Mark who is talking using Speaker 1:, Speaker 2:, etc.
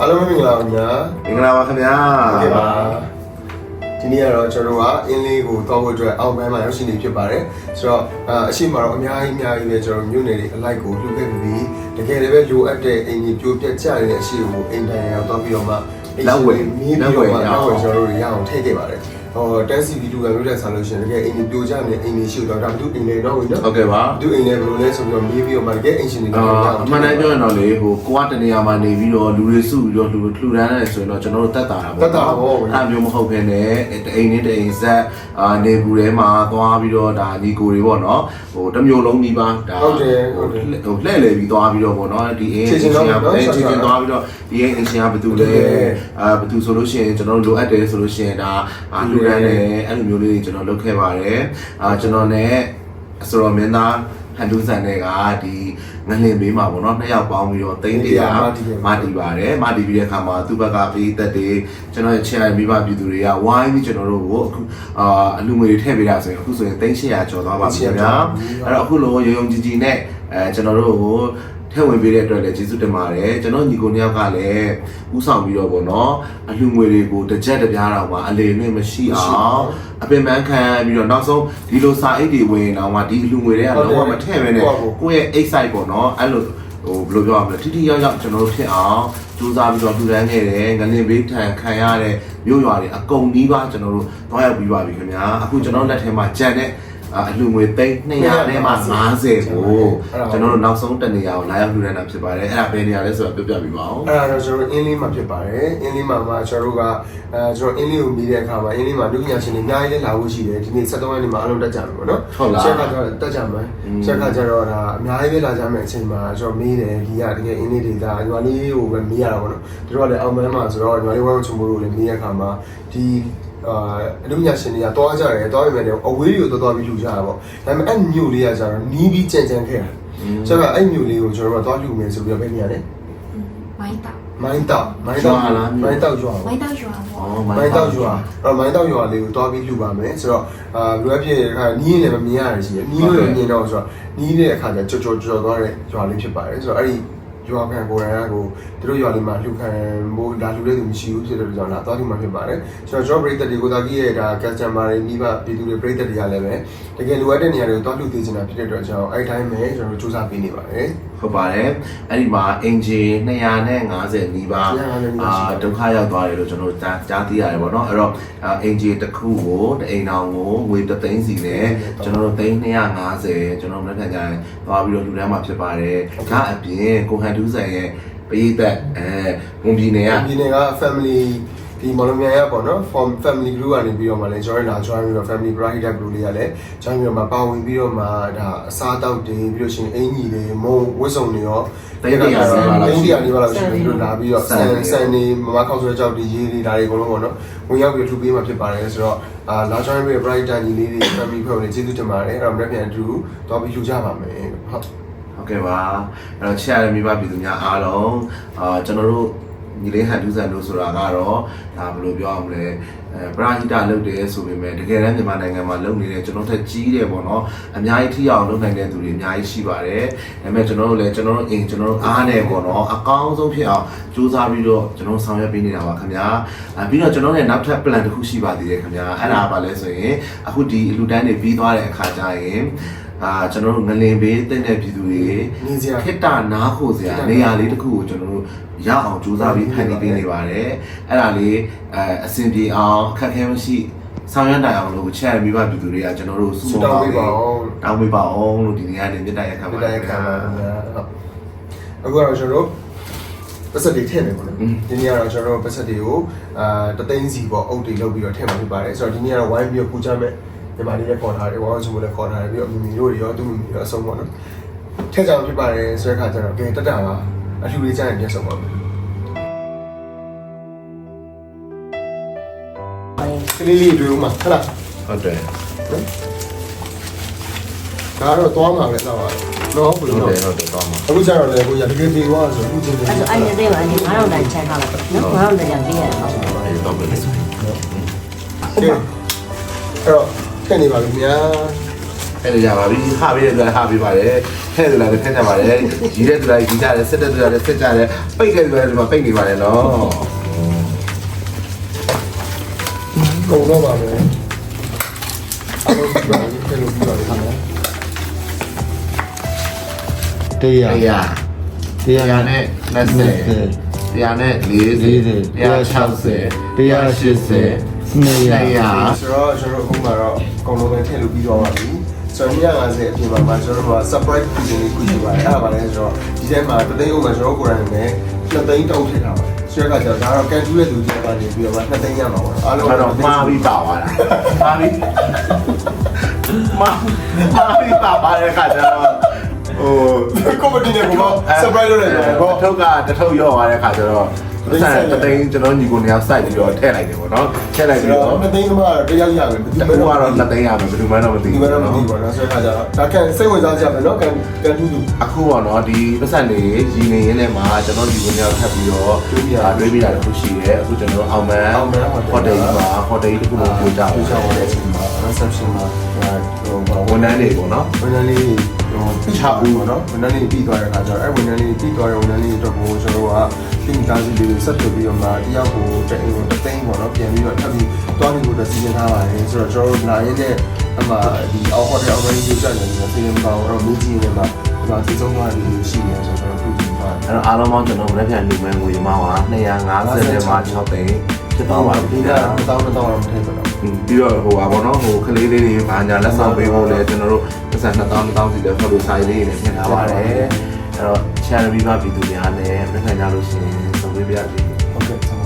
Speaker 1: အားလုံးမင်္ဂလာပါခင်ဗျာ
Speaker 2: မင်္ဂလာပါခင်ဗျာ
Speaker 1: ဟုတ်ကဲ့ပါဒီနေ့ကတော့ကျွန်တော်တို့ကအင်းလေးကိုတောက်ဖို့အတွက်အောင်ပန်းမှာရောက်ရှိနေဖြစ်ပါတယ်ဆိုတော့အာအရှိမတော့အများကြီးအများကြီးပဲကျွန်တော်မြို့နယ်တွေအလိုက်ကိုလှုပ်ခဲ့ပြီးတကယ်လည်းပဲလိုအပ်တဲ့အင်ကြီးပြိုပြက်ကျနေတဲ့အရှိကိုအိမ်တိုင်ရောက်တော့ပြီးတော့မှမီးပြီးတော့မှနောက်ဝယ်ကျွန်တော်တို့ရအောင်ထည့်ခဲ့ပါတယ် ဟောတန်းစီဗီဒီယိုကမျိုးတက်ဆာလို့ရှိရင်တကယ်အင်ကြီးပြိုကျနေအိမ်ကြီးရှိတော့ဒါဘူးအိမ်လေးတော့ဝင်နော်
Speaker 2: ဟုတ်ကဲ့ပါ
Speaker 1: ဘူးအိမ်လေးဘယ်လိုလဲဆိုပြီးတော့မီးပြီးတော့မှတကယ်အိမ်ရှင်တွေ
Speaker 2: အာ
Speaker 1: တော့ရအောင်
Speaker 2: အမှန်တမ်းပြောရင်တော့လေဟိုကိုကတနေရာမှာနေပြီးတော့လူတွေစုပြီးတော့လူတွေလှူဒန်းတယ်ဆိုရင်တော့ကျွန်တော်တို့တက်တာတာပေါ့
Speaker 1: တက်တာပေါ့
Speaker 2: အဲ့မျိုးမဟုတ်ဘဲနဲ့တအိမ်နဲ့တအိမ်ဆက်အာနေဘူးထဲမှာသွားပြီးတော့ဒါညီကိုတွေပေါ့နော်ဟိုတစ်မျိုးလုံးဒီပါဒါ
Speaker 1: ဟုတ်တယ်ဟုတ်တယ်
Speaker 2: ဟိုလှည့်လေပြီးသွားပြီးတော့ပေါ့နော်ဒီအိမ်
Speaker 1: ခြေချင်တော့
Speaker 2: က
Speaker 1: နော်
Speaker 2: အဲ
Speaker 1: ဆက်
Speaker 2: ချင်း
Speaker 1: သွား
Speaker 2: ချင်းသွားပြီးတော့ဒီအိမ်အရှင်ကဘယ်သူလဲ
Speaker 1: ဘယ်သူလဲ
Speaker 2: အာဘယ်သူဆိုလို့ရှိရင်ကျွန်တော်တို့လိုအပ်တယ်ဆိုလို့ရှိရင်ဒါအာလှူဒန်းတယ်အဲ့လိုမျိုးလေးတွေကျွန်တော်လုပ်ခဲ့ပါတယ်အာကျွန်တော်နဲ့အစတော်မင်းသားဟန်ဒူဆန်တွေကဒီငလင်ဘေးမှာပေါ့နော်နှစ်ယောက်ပေါင်းပြီးတော့တိန်းတရားမာတီပါတယ်မာတီပြီးတဲ့အခါမှာသူ့ဘက်ကပေးသက်တွေကျွန်တော်ရဲ့ချန်မိဘပြည်သူတွေကဝိုင်းပြီးကျွန်တော်တို့ကိုအခုအာအလူငွေတွေထည့်ပေးတာဆိုရင်အခုဆိုရင်3800ကျော်သွားပါပြီခင်ဗျာအဲ့တော့အခုလိုရုံရုံကြီးကြီးနဲ့အဲကျွန်တော်တို့ကို ထည့်ဝင်ပေးတဲ့အတွက်လည်းကျေးဇူးတင်ပါတယ်ကျွန်တော်ညီကိုနှစ်ယောက်ကလည်းဥဆောင်ပြီးတော့ပေါ့နော်အလူငွေတွေကိုတစ်ချက်တစ်ပြားတော့မှအလေလွင့်မရှိအောင်အပင်ပန်းခံပြီးတော့နောက်ဆုံးဒီလိုစာအိတ်တွေဝင်တော့မှဒီအလူငွေတွေကလုံးဝမထည့်ပဲနဲ့ကိုယ့်ရဲ့အိတ်ဆိုင်ပေါ့နော်အဲ့လိုဟိုဘယ်လိုပြောရမလဲထိထိရောက်ရောက်ကျွန်တော်တို့ဖြစ်အောင်စူးစမ်းပြီးတော့ထူထမ်းခဲ့တယ်ငလင်ဘေးထန်ခံရတဲ့မြို့ရွာတွေအကုန်နီးပါးကျွန်တော်တို့တွားရောက်ပြီးပါပြီခင်ဗျာအခုကျွန်တော်လက်ထဲမှာကြံတဲ့ အလူငွေသိန်း200နဲ့မှ50ကိုကျွန်တော်တို့နောက်ဆုံးတနေရာကိုလာရောက်လူရမ်းတာဖြစ်ပါတယ်အဲ့ဒါဘယ်နေရာလဲဆိုတာပြောပြပေးပါဦး
Speaker 1: အဲ့ဒါတော့ကျွန်တော်တို့အင်းလေးမှာဖြစ်ပါတယ်အင်းလေးမှာမှာကျွန်တော်တို့ကအဲကျွန်တော်အင်းလေးကိုပြီးတဲ့အခါမှာအင်းလေးမှာလူပညာရှင်တွေအများကြီးလည်းလာဖို့ရှိတယ်ဒီနေ့73ရက်နေ့မှာအလုံးတက်ကြမယ်ပေါ့နော်
Speaker 2: ဟုတ်လား
Speaker 1: ချက်ကကျတော့တက်ကြမယ်
Speaker 2: อืม
Speaker 1: ချက်ကကျတော့ဒါအများကြီးပဲလာကြမယ်အချိန်မှာကျွန်တော်မေးတယ်ဒီကတကယ်အင်းလေးဒေတာညီမလေးကိုပဲမေးရတာပေါ့နော်သူတို့ကလည်းအောင်မန်းမှာဆိုတော့ညီမလေးဝမ်းချုံမိုးကိုလည်းမေးရအခါမှာဒီ အာလူပညာရှင်တွေကတွားကြတယ်တွားရမယ်လေအဝေးတွေကိုတွားတွားပြီးလူကြတာပေါ့ဒါပေမဲ့အဲ့မြို့လေးကကျတော့နီးပြီးကြံကြံခဲ့တာဆိုတော့အဲ့မြို့လေးကိုကျွန်တော်တို့ကတွားလူမယ်ဆိုပြီးတော့ပဲနေရတယ်
Speaker 3: မိုင်းတောက်
Speaker 1: မိုင်းတောက်မိုင်းတောက်မိုင်းတောက်ရွာ
Speaker 3: မိုင်းတောက်ရွာပေါ့
Speaker 2: ဩ
Speaker 1: မိုင်းတောက်ရွာအဲ့မိုင်းတောက်ရွာလေးကိုတွားပြီးလှူပါမယ်ဆိုတော့အာလူအဖြစ်ခါနီးရင်လည်းမမြင်ရတယ်ရှိတယ်နီးလို့လည်းမြင်တော့ဆိုတော့နီးတဲ့အခါကျကြော်ကြော်ကြော်သွားတဲ့ရွာလေးဖြစ်ပါတယ်ဆိုတော့အဲ့ဒီ ရွာခံကိုယ်တိုင်ကကိုသူတို့ရွာလေးမှာလှူခံဖို့လာလှူတဲ့သူမရှိဘူးဖြစ်တဲ့ကြောင့်လာတွားလှူမှဖြစ်ပါတယ်ဆိုတော့ကျွန်တော်ပရိသတ်တွေကိုသာကြီးရဲ့ဒါ customer တွေမိဘပြည်သူတွေပရိသတ်တွေကလည်းပဲတကယ်လိုအပ်တဲ့နေရာတွေကိုတွားလှူသေးချင်တာဖြစ်တဲ့အတွက်ကြောင့်အဲ့ဒီတိုင်းပဲကျွန်တော်တို့စူးစမ်းပေးနေပါတယ်
Speaker 2: ဟုတ်ပါတယ်အဲ့ဒီမှာအင်ဂျီ250နီးပါး
Speaker 1: 250
Speaker 2: အာဒုက္ခရောက်သွားတယ်လို့ကျွန်တော်တို့ကြားကြားသိရတယ်ပေါ့နော်အဲ့တော့အာအင်ဂျီတစ်ခုကိုတအိမ်အောင်ကိုငွေ3သိန်းစီနဲ့ကျွန်တော်တို့သိန်း250ကျွန်တော်တို့လက်ခံကြရင်သွားပြီးတော့လူတန်းမှာဖြစ်ပါတယ်ဒါအပြင်ကိုဟန်တူးဆန်ရဲ့ပရိသတ်အဲဝန်ပြည်နယ်က
Speaker 1: ဒီနေ့က family ဒီမော်လမြိုင်ရပေါ့နော် form family group ကနေပြီးတော့မှလည်း join လာ join ပြီးတော့ family private group လေးကလည်း join ပြီးတော့မှပါဝင်ပြီးတော့မှဒါအစားအသောက်တွေပြီးလို့ရှိရင်အင်ကြီးတွေမုံဝတ်စုံတွေရော
Speaker 2: တိတ်တရာစီပါလား
Speaker 1: တိတ်တရာလေးပါလားရှိပြီးတော့လာပြီးတော့ဆန်ဆန်နေမမခောက်ဆွဲကြောက်ဒီရေးတွေဒါတွေအကုန်လုံးပေါ့နော်ဝင်ရောက်ပြီးထူပေးမှဖြစ်ပါတယ်ဆိုတော့အာလာ join ပြီး bright time ကြီးလေးတွေ family ဖွဲ့ဝင်ကျေးဇူးတင်ပါတယ်အဲ့တော့မရက်ပြန်အတူတော့ပြီးလှူကြပါမယ်ဟုတ်
Speaker 2: ဟုတ် ကဲ့ပါအဲ့တော့ချစ်ရတဲ့မိဘပြည်သူများအားလုံးအာကျွန်တော်တို့ညီလေးဟန်တူးဆန်လို့ဆိုတာကတော့ဒါဘယ်လိုပြောရမလဲအဲပရာဟိတလုပ်တယ်ဆိုပေမဲ့တကယ်တမ်းမြန်မာနိုင်ငံမှာလုပ်နေတဲ့ကျွန်တော်ထက်ကြီးတယ်ပေါ့နော်အများကြီးထိအောင်လုပ်နိုင်တဲ့သူတွေအများကြီးရှိပါတယ်ဒါပေမဲ့ကျွန်တော်တို့လည်းကျွန်တော်တို့အိမ်ကျွန်တော်တို့အားနဲ့ပေါ့နော်အကောင်းဆုံးဖြစ်အောင်ကြိုးစားပြီးတော့ကျွန်တော်ဆောင်ရွက်ပေးနေတာပါခင်ဗျာအဲပြီးတော့ကျွန်တော်ရဲ့နောက်ထပ် plan တစ်ခုရှိပါသေးတယ်ခင်ဗျာအဲ့ဒါပါလဲဆိုရင်အခုဒီလူတန်းတွေပြီးသွားတဲ့အခါကျရင် အာကျွန်တော်တို့ငလင်ဘေးတင်တဲ့ပြည်သူတွေ
Speaker 1: နေစရာ
Speaker 2: ခိတ္တနားခိုစရာနေရာလေးတစ်ခုကိုကျွန်တော်တို့ရအောင်ကြိုးစားပြီးဖန်တီးပေးနေပါတယ်အဲ့ဒါလေးအဲအဆင်ပြေအောင်အခက်အခဲမရှိဆောင်ရွက်နိုင်အောင်လို့ချက်မိဘပြည်သူတွေကကျွန်တော်တို့စု
Speaker 1: စူ
Speaker 2: ပေါ
Speaker 1: တော
Speaker 2: င်း
Speaker 1: င်း
Speaker 2: ပါ
Speaker 1: ပေး
Speaker 2: အောင်
Speaker 1: ပါအောင်
Speaker 2: တောင်းပေးပါအောင်လို့ဒီနေ့ကနေမြတ်တိုက်ရခံပါ
Speaker 1: ဒီတိုင်းခံပါခင်ဗျာအခုကတော့ကျွန်တော်တို့ပတ်စက်တွေထည့်မယ်ပေါ့နော်ဒီနေ့ကတော့ကျွန်တော်တို့ပတ်စက်တွေကိုအာတသိန်းစီပေါ့အုပ်တွေလုပ်ပြီးတော့ထည့်မှာဖြစ်ပါတယ်ဆိုတော့ဒီနေ့ကတော့ဝိုင်းပြီးတော့ပူချမယ် ညီမလေးလည်းခေါ်ထားတယ်ဝိုင်းစုံလည်းခေါ်ထားတယ်ပြီးတော့မီမီတို့တွေရောသူ့မီမီရောအဆုံးပေါ့နော်ထည့်ကြအောင်ဖြစ်ပါတယ်ဆိုတဲ့ခါကျတော့ကဲတက်တာပါအလှူလေးကြရင်ပြန်ဆုံးပါမယ်ကလေးလေးတွေဦးမှာဟုတ်လား
Speaker 2: ဟုတ်တယ်
Speaker 1: ဒါကတော့သွားမှာပဲတော့တော့ဘယ်
Speaker 2: ဟု
Speaker 1: လို
Speaker 2: တ်
Speaker 1: လဲ
Speaker 2: တယ်ဟုတ်တယ်တော့မှာ
Speaker 1: အခုကျတော့လေကိုရတကယ်ပြေသွားဆိုအခုချင်းချင်း
Speaker 4: အဲ့တော့အဲ့ဒီသေးပါအနေ9000တန်ချန်ထားလိုက်နော်9000တန်ကြပေးရတယ်ဟုတ်
Speaker 2: အဲဒီတော့ပဲလေ
Speaker 1: ကဲအဲ့တော့ ထည့်နေပါပြီခင်ဗျာ
Speaker 2: အဲ့ဒါကြပါပြီဟာပြီးတဲ့သူကဟာပြီးပါတယ်ထဲတဲ့သူလည်းထက်ကြပါတယ်ရီတဲ့သူလည်းရီကြတယ်စစ်တဲ့သူလည်းစစ်ကြတယ်ပိတ်တဲ့သူလည်းဒီမှာပိတ်နေပါတယ်နော်
Speaker 1: ကုန်တော့ပါမယ်အားလုံးပြီးပါပြီပြန်လို့ပြီးပါပြီခင်ဗျာ
Speaker 5: တရား
Speaker 2: တရား
Speaker 5: တရား
Speaker 2: တရားနဲ့20တရားနဲ့40တရား60တရား80
Speaker 5: နေရ
Speaker 2: 200
Speaker 1: ဆိုတော့ကျွန်တော်တို့အခုမှတော့အကုန်လုံးပဲထည့်လို့ပြီးသွားပါပြီဆိုတော့250အပြင်မှာမှကျွန်တော်တို့က surprise feature လေးခုရှိပါတယ်အဲ့ဒါပါလဲဆိုတော့ဒီထဲမှာတသိန်းဥမှာကျွန်တော်ကိုယ်တိုင်နဲ့2သိန်းတောက်ထည့်ထားပါတယ်ဆိုတော့ကကျတော့ဒါတော့ကန်တူးရဲ့လူတွေကနေပြီးတော့မှ2သိန်းရမှာပေါ့အားလုံး
Speaker 2: အဲ့တော့မှားပြီးပါသွားတာမှားပြီးမှားမှားပြီးပါပါတဲ့ခါကျတော့ဟို
Speaker 1: ကောမတီနဲ့ကို surprise လုပ်လိုက်တယ်
Speaker 2: ဘော
Speaker 1: ပေါ့
Speaker 2: ထုတ်ကတထုတ်ရော့သွားတဲ့ခါကျတော့ပ တ်စံတသိန်းကျွန်တော်ညီကိုနေရာစိုက်ပြီးတော့ထည့်လိုက်တယ်ပေါ့နော်ထည့်လိုက်
Speaker 1: ဆို
Speaker 2: ပြီး
Speaker 1: တော့
Speaker 2: တော့
Speaker 1: 2သိန်းကမှတယောက်ရမယ်ဘယ်သူ
Speaker 2: တ
Speaker 1: မှ
Speaker 2: ခု
Speaker 1: တော့
Speaker 2: ကတော့နှစ်သိန်းရမယ်ဘယ်သူမှတော့မသိ
Speaker 1: ဒီ
Speaker 2: ဘူး
Speaker 1: မှာတော့မသိဘူးပေါ့နော်ဆိုတော့ခါကျတော့ဒါကန်စိတ်ဝင်စားကြမယ်နော်ကန်ကန်တူးတူ
Speaker 2: အခုပေါ့နော်ဒီပတ်စံတွေရည်နေရင်းနဲ့မှာကျွန်တော်ညီကိုနေရာထပ်ပြီးတော့တွေးပြီးတာတခုရှိတယ်အခုကျွန်တော်အောင်မန်ဟိုတယ်ကြီးမှာဟိုတယ်ကြီးတစ်ခုလုံးပြောကြ
Speaker 1: ပြချောင်း
Speaker 2: ပါ
Speaker 1: တဲ့အချိန်မှာ reception မှာဟိုဘာ
Speaker 2: ဝန်ထမ်းတွေပေါ့နော်
Speaker 1: ဝန်ထမ်းလေးဟိုချဘူးပေါ့နော်ဝန်ထမ်းလေးပြီးသွားတဲ့ခါကျတော့အဲဝန်ထမ်းလေးပြီးသွားတဲ့ဝန်ထမ်းလေးအတွက်ကိုကျွန်တော်ကတင်ကားစီလေးဆက်ထုတ်ပြီးတော့မှတယောက်ကိုတဲ့ဟိုတသိန်းပေါ့နော်ပြန်ပြီးတော့ထပ်ပြီးသွားပြီးတော့စီစဉ်ထားပါတယ်ဆိုတော့ကျွန်တော်တို့လာရင်းနဲ့အမှဒီအောက်ဟိုတယ်အော်ဂန်နီဇေးရှင်းနေတယ်စီစဉ်ပါတော့မူကြီးနေမှာဒီမှာစီဆုံးသွားတယ်ရှိနေဆိုတော့ကျွန်တော်တို့ဒီမှာ
Speaker 2: အဲ့တော့အားလုံးပေါင်းကျွန်တော်မနေ့ပြန်လူမဲငွေမှာပါ250နဲ့မှာ6သိန်း ဖြစ်သွားပါပြီ
Speaker 1: ဒီကတောင်းတောင်းတော့မထည့်တော့
Speaker 2: ပြီးတော့ဟိုပါဘောနော်ဟိုကလေးလေးတွေဘာညာလက်ဆောင်ပေးဖို့လဲကျွန်တော်တို့ပတ်စံ2000 2000စီတဲ့ဖလိုဆိုင်လေးတွေနဲ့ပြင်ထားပါတယ်အဲ့တော့ channel ပြီးမှပြည်သူများနဲ့ပြန်ခံကြလို့ရှိရင်သုံးပေးပြစီ
Speaker 1: ဟုတ်ကဲ့